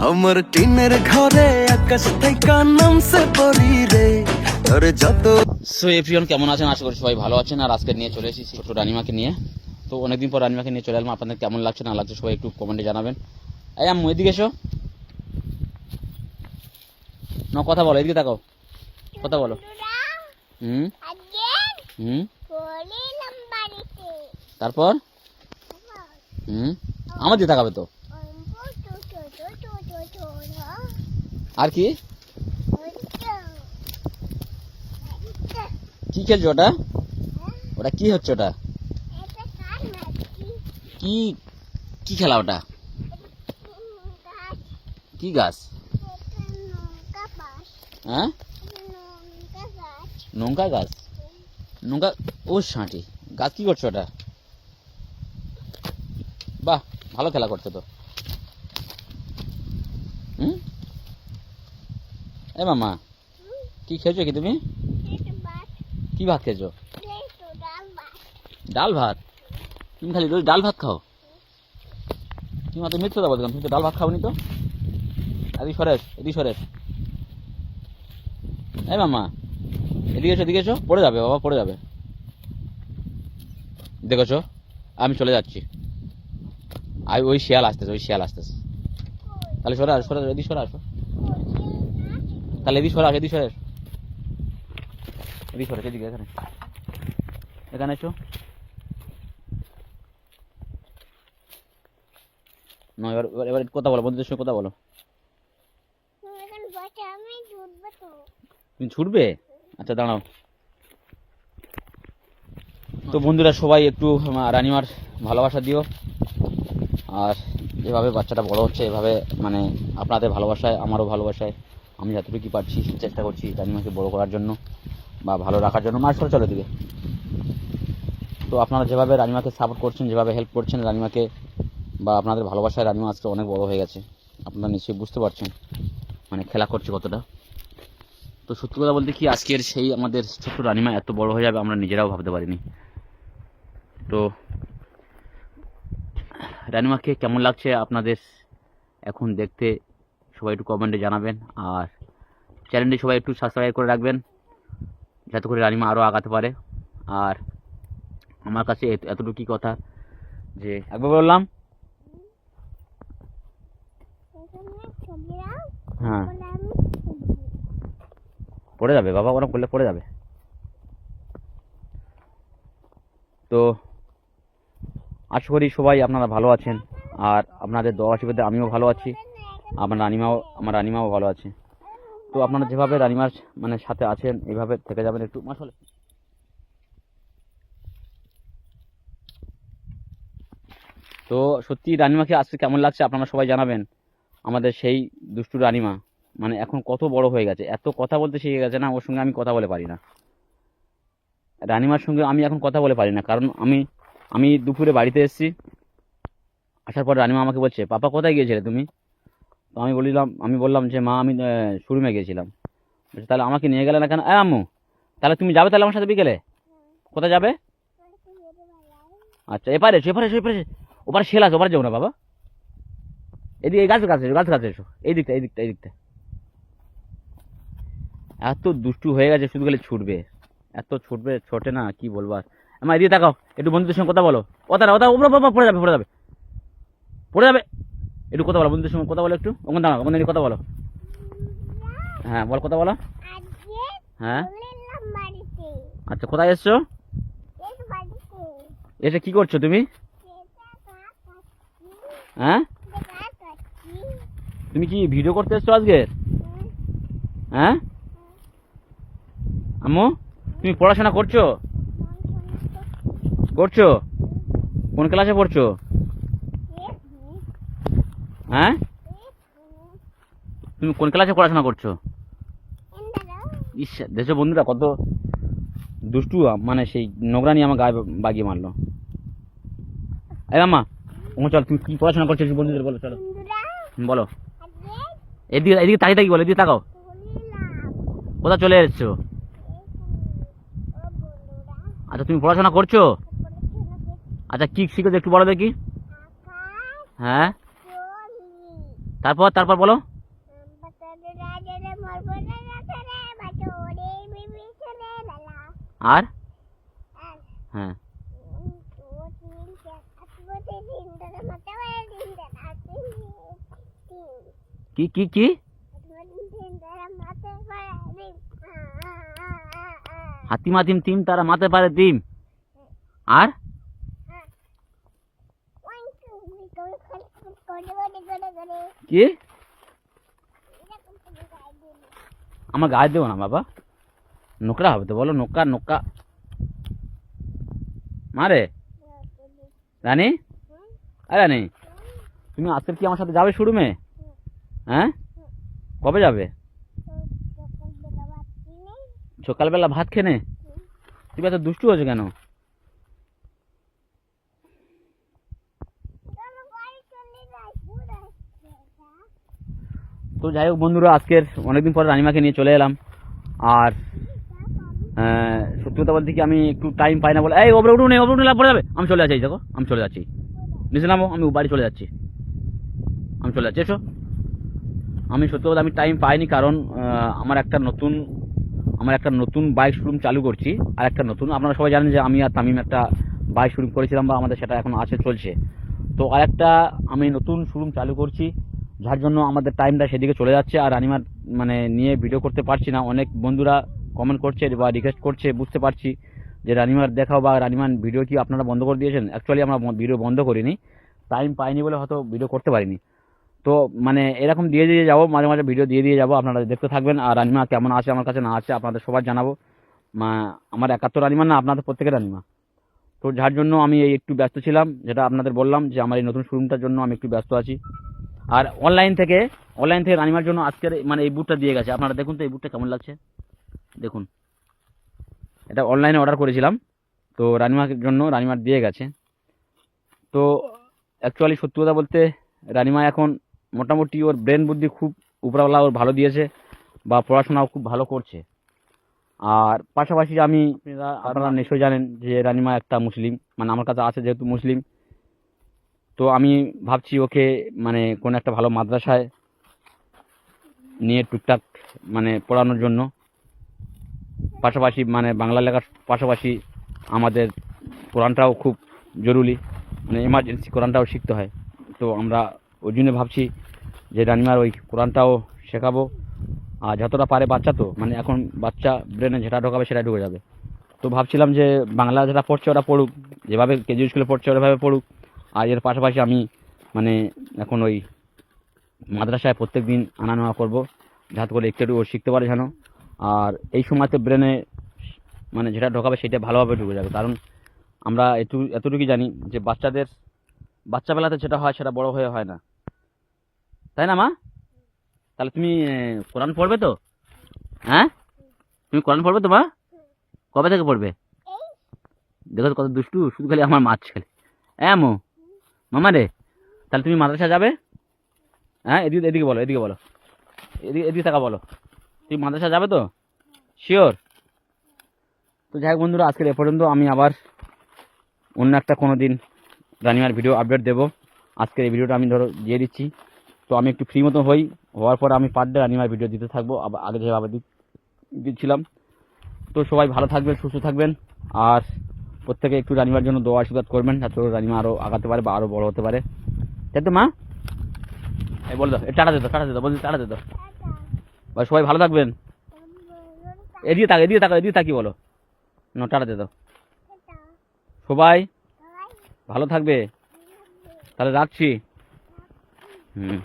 আমার টিনের ঘরে আকাশ থেকে নামছে পরি রে তোর যত সো এপ্রিয়ন কেমন আছেন? আশা করি সবাই ভালো আছেন। আর আজকে নিয়ে চলে এসেছি ছোট রানিমাকে নিয়ে। তো অনেকদিন পর রানিমাকে নিয়ে চলে এলাম। আপনাদের কেমন লাগছে না লাগছে সবাই একটু কমেন্টে জানাবেন। এই আম্মু এদিকে এসো। না কথা বলো এদিকে তাকাও। কথা বলো। হুম? হুম? তারপর? হুম? আমার দিয়ে তাকাবে তো। আর কি। কি খেলছো ওটা? ওটা কি হচ্ছে ওটা? কি কি খেলা ওটা? কি গাছ? হ্যাঁ? নৌকা গাছ। নৌকা, ও সাঁটি গাছ কি করছ ওটা? বাহ, ভালো খেলা করছ তো। এ মামা, কি খেয়েছো কি তুমি? কি ভাত খেয়েছো? ডাল ভাত। তুমি খালি রোজ ডাল ভাত খাও? তুমি অত মিথ্যে কথা তুমি তো ডাল ভাত খাওনি তো? এদিকে সরেস এদিকে সরেস এই মামা, এদিকে এসো এদিকে এসো। পড়ে যাবে, বাবা, পড়ে যাবে। দেখেছ? আমি চলে যাচ্ছি। আর ওই শিয়াল আসতেছে, ওই শিয়াল আসতেছে। তাহলে সরে আসো সরে এদিকে সরে আসো। তাহলে এদিকে সরে আসো এদিকে সরে। এদিকে এখানে। এখানে এসো। এবার এবার কথা বলো, বন্ধুদের সঙ্গে কথা বলো। তুমি ছুটবে? আচ্ছা দাঁড়াও। তো বন্ধুরা, সবাই একটু রানিমার ভালোবাসা দিও। আর যেভাবে বাচ্চাটা বড় হচ্ছে, এভাবে মানে আপনাদের ভালোবাসায়, আমারও ভালোবাসায়। আমি যতটুকু পারছি, চেষ্টা করছি রানিমাকে বড় করার জন্য বা ভালো রাখার জন্য। মাছ করে চলে দিকে তো আপনারা যেভাবে রানিমাকে সাপোর্ট করছেন, যেভাবে হেল্প করছেন রানিমাকে বা আপনাদের ভালোবাসায় রানিমা আজকে অনেক বড় হয়ে গেছে, আপনারা নিশ্চয়ই বুঝতে পারছেন মানে খেলা করছে কতটা। তো সত্যি কথা বলতে কি, আজকের সেই আমাদের ছোট্ট রানিমা এত বড় হয়ে যাবে আমরা নিজেরাও ভাবতে পারিনি। তো রানিমাকে কেমন লাগছে আপনাদের এখন দেখতে সবাই একটু কমেন্টে জানাবেন আর চ্যানেলটি সবাই একটু সাবস্ক্রাইব করে রাখবেন, যাতে করে রানিমা আরও আগাতে পারে। আর আমার কাছে এত- এতটুকুই কথা যে একবার বললাম। হ্যাঁ। পড়ে যাবে, বাবা ওরা করলে পড়ে যাবে। তো আশা করি সবাই আপনারা ভালো আছেন, আর আপনাদের দোয়া আশীর্বাদে আমিও ভালো আছি। আমার রানিমাও আমার রানিমাও ভালো আছে। তো আপনারা যেভাবে রানিমার মানে সাথে আছেন এইভাবে থেকে যাবেন একটু মাসলে। তো সত্যি রানিমাকে আজকে কেমন লাগছে আপনারা সবাই জানাবেন। আমাদের সেই দুষ্টু রানিমা মানে এখন কত বড় হয়ে গেছে। এত কথা বলতে শিখে গেছে না, ওর সঙ্গে আমি কথা বলে পারি না। রানিমার সঙ্গে আমি এখন কথা বলে পারি না, কারণ আমি আমি দুপুরে বাড়িতে এসেছি। আসার পর রানিমা আমাকে বলছে, পাপা, কোথায় গিয়েছিলে তুমি? তো আমি বলিলাম, আমি বললাম যে, মা, আমি শোরুমে গিয়েছিলাম তাহলে আমাকে নিয়ে গেলে না কেন? এ, আম্মু, তাহলে তুমি যাবে তাহলে আমার সাথে বিকেলে? কোথায় যাবে? আচ্ছা এপারে এসো এপারে এসো, এপারে। ওপারে শেল আছে, ওপারে যাব না, বাবা। এদিকে, এই গাছের কাছে এসো, গাছের কাছে এসো। এই দিকটা এই দিকটা এই দিকটা। এত দুষ্টু হয়ে গেছে, শুধু গেলে ছুটবে। এত ছুটবে, ছোটে না, কি বলব আর। আমার এদিকে তাকাও, একটু বন্ধুদের সঙ্গে কথা বলো। কথা না কথা ওপরে পড়ে যাবে পড়ে যাবে। পড়ে যাবে। একটু কথা বলো, বন্ধুদের সঙ্গে কথা বলো একটু। ওখানে দাঁড়াও, ওখানে কথা বলো। হ্যাঁ বল, কথা বলো। হ্যাঁ। আচ্ছা কোথায় এসছো? এসে কি করছ তুমি? হ্যাঁ। তুমি কি ভিডিও করতে এসছো আজকে? হ্যাঁ? আম্মু, তুমি পড়াশোনা করছ? করছি। কোন ক্লাসে পড়ছো? হ্যাঁ? তুমি কোন ক্লাসে পড়াশোনা করছ? ইস দেশে বন্ধুরা কত দুষ্টু মানে সেই নোংরানি আমার গায়ে বাগিয়ে মারলো। এই মামা ও চল, তুমি কি পড়াশোনা করছ বন্ধুদের বলো, চলো। বলো। এদিকে এদিকে তাকিয়ে তাকি বলো, এদিকে তাকাও। কোথায় চলে এসছো? আচ্ছা তুমি পড়াশোনা করছ? আচ্ছা কি শিখেছো একটু বলো দেখি। হ্যাঁ? তারপর তারপর বলো। আর? হ্যাঁ। কি কি কি? হাতিমা তিম তিম তারা মাতে পারে তিম আর ওয়ান টু করে করে করে করে করে কি? আমার গায়ে দেবো না, বাবা। নোকরা হবে তো, বলো নোকা নোকা মারে রানী? আরে রানী, তুমি আজকে কি আমার সাথে যাবে শুরুমে হ্যাঁ? কবে যাবে? সকালবেলা ভাত খেনে তুমি এত দুষ্টু হয়েছো কেন চলো বাড়ি চলে যাই পুরো তো যাই হোক বন্ধুরা, আজকের অনেকদিন পরে রানিমাকে নিয়ে চলে এলাম। আর সত্যি কথা বলতে কি আমি একটু টাইম পাই না বলে এই, ওপরে উঠুন ওপরে উঠুন লাভ পড়ে যাবে। আমি চলে যাচ্ছি দেখো, আমি চলে যাচ্ছি। নিচে নামো, আমি বাড়ি চলে যাচ্ছি। আমি চলে যাচ্ছি, এসো। আমি সত্যি কথা আমি টাইম পাইনি কারণ আমার একটা নতুন, আমার একটা নতুন বাইক শোরুম চালু করছি। আর একটা নতুন, আপনারা সবাই জানেন যে আমি আর তামিম একটা বাইক শোরুম করেছিলাম বা আমাদের সেটা এখন আছে, চলছে। তো আরেকটা আমি নতুন শোরুম চালু করছি। যার জন্য আমাদের টাইমটা সেদিকে চলে যাচ্ছে আর রানিমার মানে নিয়ে ভিডিও করতে পারছি না। অনেক বন্ধুরা কমেন্ট করছে বা রিকোয়েস্ট করছে, বুঝতে পারছি যে রানিমার দেখাও বা রানিমার ভিডিও কি আপনারা বন্ধ করে দিয়েছেন? অ্যাকচুয়ালি আমরা ভিডিও বন্ধ করিনি। টাইম পাইনি বলে হয়তো ভিডিও করতে পারিনি। তো মানে এরকম দিয়ে দিয়ে যাব, মাঝে মাঝে ভিডিও দিয়ে দিয়ে যাব। আপনারা দেখতে থাকবেন। আর রানিমা কেমন আছে, আমার কাছে না আছে, আপনাদের সবার জানাব। আমার একাত্তর রানিমা না, আপনাদের প্রত্যেকের রানিমা? তো, যার জন্য আমি এই একটু ব্যস্ত ছিলাম, যেটা আপনাদের বললাম যে আমার এই নতুন শোরুমটার জন্য আমি একটু ব্যস্ত আছি। আর অনলাইন থেকে অনলাইন থেকে রানিমার জন্য আজকের মানে এই বুটটা দিয়ে গেছে। আপনারা দেখুন তো এই বুটটা কেমন লাগছে। দেখুন। এটা অনলাইনে অর্ডার করেছিলাম। তো রানিমার জন্য রানিমার দিয়ে গেছে। তো অ্যাকচুয়ালি সত্যি কথা বলতে রানিমা এখন মোটামুটি ওর ব্রেন বুদ্ধি খুব উপরওয়ালা ওর ভালো দিয়েছে বা পড়াশোনাও খুব ভালো করছে। আর পাশাপাশি আমি আপনারা আপনারা নিশ্চয়ই জানেন যে রানিমা একটা মুসলিম। মানে আমার কাছে আছে যেহেতু মুসলিম। তো আমি ভাবছি ওকে মানে কোনো একটা ভালো মাদ্রাসায় নিয়ে টুকটাক মানে পড়ানোর জন্য। পাশাপাশি মানে বাংলা লেখার পাশাপাশি আমাদের কোরআনটাও খুব জরুরি। মানে এমার্জেন্সি কোরআনটাও শিখতে হয়। তো আমরা ওই জন্য ভাবছি যে রানিমার ওই কোরআনটাও শেখাবো। আর যতটা পারে বাচ্চা তো মানে এখন বাচ্চা ব্রেনে যেটা ঢোকাবে সেটা ঢুকে যাবে। তো ভাবছিলাম যে বাংলা যেটা পড়ছে ওরা পড়ুক, যেভাবে কেজি স্কুলে পড়ছে ওরাভাবে পড়ুক। আর এর পাশাপাশি আমি মানে এখন ওই মাদ্রাসায় প্রত্যেক দিন আনা নেওয়া করব। যাতে করে একটু একটু ও শিখতে পারে যেন। আর এই সময়তে ব্রেনে মানে যেটা ঢোকাবে সেটা ভালোভাবে ঢুকে যাবে। কারণ আমরা এটু এতটুকুই জানি যে বাচ্চাদের বাচ্চাবেলাতে যেটা হয় সেটা বড় হয়ে হয় না। তাই না মা? তাহলে তুমি কোরআন পড়বে তো? হ্যাঁ? তুমি কোরআন পড়বে তো মা? কবে থেকে পড়বে? দেখো কত দুষ্টু শুধু খালি আমার মাছ খালি। হ্যাঁ মো। মামা রে, তাহলে তুমি মাদ্রাসা যাবে? হ্যাঁ এদিকে এদিকে বলো এদিকে বলো। এদিকে এদিকে থাকা বলো। তুমি মাদ্রাসা যাবে তো? শিওর তো যাই হোক বন্ধুরা, আজকের এ পর্যন্ত আমি আবার অন্য একটা কোনো দিন রানিমার ভিডিও আপডেট দেবো। আজকের এই ভিডিওটা আমি ধরো দিয়ে দিচ্ছি। তো আমি একটু ফ্রি মতো হই। হওয়ার পর আমি পার ডে রানিমার ভিডিও দিতে থাকব। আবার আগে যেভাবে দিচ্ছিলাম। তো সবাই ভালো থাকবেন, সুস্থ থাকবেন। আর প্রত্যেকে একটু রানিমার জন্য দোয়া আশীর্বাদ করবেন, যাতে রানিমা আরও আগাতে পারে বা আরও বড় হতে পারে। তাই তো মা? এই বলে দাও টাটা দে দাও, টাটা দে দাও, বলছি টাটা দে দাও। বা সবাই ভালো থাকবেন? এদিকে তাক, এদিকে তাকা, এদিকে তাকি বলো। না, টাটা দে দাও। সবাই ভালো থাকবে। তাহলে রাখছি। হুম।